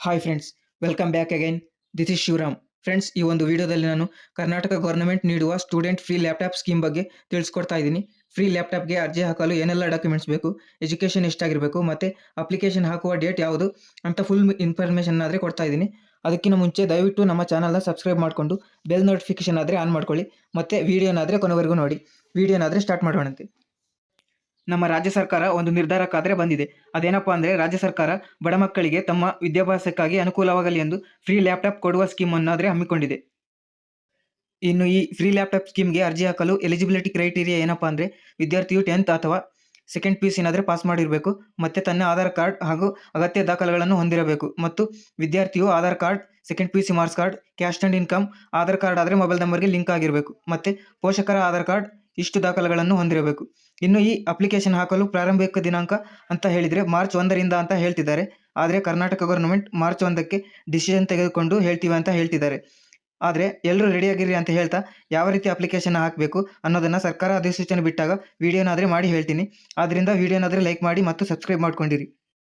Hi friends welcome back again this is Shivaram friends ಈ ಒಂದು ವಿಡಿಯೋದಲ್ಲಿ ನಾನು ಕರ್ನಾಟಕ ಗೌರ್ಮೆಂಟ್ ನೀಡುವ ಸ್ಟೂಡೆಂಟ್ ಫ್ರೀ ಲ್ಯಾಪ್ಟಾಪ್ ಸ್ಕೀಮ್ ಬಗ್ಗೆ ತಿಳಿಸ್ಕೊಡ್ತಾ ಇದ್ದೀನಿ. ಫ್ರೀ ಲ್ಯಾಪ್ಟಾಪ್ಗೆ ಅರ್ಜಿ ಹಾಕಲು ಏನೆಲ್ಲ ಡಾಕ್ಯುಮೆಂಟ್ಸ್ ಬೇಕು ಎಜುಕೇಷನ್ ಎಷ್ಟಾಗಿರಬೇಕು, ಮತ್ತು ಅಪ್ಲಿಕೇಶನ್ ಹಾಕುವ ಡೇಟ್ ಯಾವುದು ಅಂತ ಫುಲ್ ಇನ್ಫಾರ್ಮೇಷನ್ ಆದರೆ ಕೊಡ್ತಾ ಇದ್ದೀನಿ. ಅದಕ್ಕಿಂತ ಮುಂಚೆ ದಯವಿಟ್ಟು ನಮ್ಮ ಚಾನಲ್ನ ಸಬ್ಸ್ಕ್ರೈಬ್ ಮಾಡಿಕೊಂಡು ಬೆಲ್ ನೋಟಿಫಿಕೇಶನ್ ಆದರೆ ಆನ್ ಮಾಡ್ಕೊಳ್ಳಿ, ಮತ್ತು ವೀಡಿಯೋನಾದರೆ ಕೊನೆವರೆಗೂ ನೋಡಿ. ವೀಡಿಯೋನಾದರೆ ಸ್ಟಾರ್ಟ್ ಮಾಡೋಣಂತೆ. ನಮ್ಮ ರಾಜ್ಯ ಸರ್ಕಾರ ಒಂದು ನಿರ್ಧಾರಕ್ಕಾದರೆ ಬಂದಿದೆ. ಅದೇನಪ್ಪ ಅಂದರೆ ರಾಜ್ಯ ಸರ್ಕಾರ ಬಡ ಮಕ್ಕಳಿಗೆ ತಮ್ಮ ವಿದ್ಯಾಭ್ಯಾಸಕ್ಕಾಗಿ ಅನುಕೂಲವಾಗಲಿ ಎಂದು ಫ್ರೀ ಲ್ಯಾಪ್ಟಾಪ್ ಕೊಡುವ ಸ್ಕೀಮ್ ಅನ್ನಾದರೆ ಹಮ್ಮಿಕೊಂಡಿದೆ. ಇನ್ನು ಈ ಫ್ರೀ ಲ್ಯಾಪ್ಟಾಪ್ ಸ್ಕೀಮ್ಗೆ ಅರ್ಜಿ ಹಾಕಲು ಎಲಿಜಿಬಿಲಿಟಿ ಕ್ರೈಟೀರಿಯಾ ಏನಪ್ಪ ಅಂದರೆ ವಿದ್ಯಾರ್ಥಿಯು ಟೆಂತ್ ಅಥವಾ ಸೆಕೆಂಡ್ ಪಿ ಯು ಸಿನಾದರೆ ಪಾಸ್ ಮಾಡಿರಬೇಕು. ಮತ್ತು ತನ್ನ ಆಧಾರ್ ಕಾರ್ಡ್ ಹಾಗೂ ಅಗತ್ಯ ದಾಖಲೆಗಳನ್ನು ಹೊಂದಿರಬೇಕು. ಮತ್ತು ವಿದ್ಯಾರ್ಥಿಯು Aadhaar card, second P U C marks card, cash and income, Aadhaar card ಆದರೆ ಮೊಬೈಲ್ ನಂಬರ್ಗೆ ಲಿಂಕ್ ಆಗಿರಬೇಕು. ಮತ್ತು ಪೋಷಕರ ಆಧಾರ್ ಕಾರ್ಡ್ ಇಷ್ಟು ದಾಖಲೆಗಳನ್ನು ಹೊಂದಿರಬೇಕು. ಇನ್ನು ಈ ಅಪ್ಲಿಕೇಶನ್ ಹಾಕಲು ಪ್ರಾರಂಭಿಕ ದಿನಾಂಕ ಅಂತ ಹೇಳಿದರೆ ಮಾರ್ಚ್ ಒಂದರಿಂದ ಅಂತ ಹೇಳ್ತಿದ್ದಾರೆ. ಆದರೆ ಕರ್ನಾಟಕ ಗೌರ್ಮೆಂಟ್ ಮಾರ್ಚ್ ಒಂದಕ್ಕೆ ಡಿಸಿಷನ್ ತೆಗೆದುಕೊಂಡು ಹೇಳ್ತೀವಿ ಅಂತ ಹೇಳ್ತಿದ್ದಾರೆ. ಆದರೆ ಎಲ್ಲರೂ ರೆಡಿಯಾಗಿರಿ ಅಂತ ಹೇಳ್ತಾ ಯಾವ ರೀತಿ ಅಪ್ಲಿಕೇಶನ್ ಹಾಕಬೇಕು ಅನ್ನೋದನ್ನು ಸರ್ಕಾರ ಅಧಿಸೂಚನೆ ಬಿಟ್ಟಾಗ ವಿಡಿಯೋನಾದರೆ ಮಾಡಿ ಹೇಳ್ತೀನಿ. ಆದ್ದರಿಂದ ವಿಡಿಯೋನಾದರೆ ಲೈಕ್ ಮಾಡಿ ಮತ್ತು ಸಬ್ಸ್ಕ್ರೈಬ್ ಮಾಡ್ಕೊಂಡಿರಿ.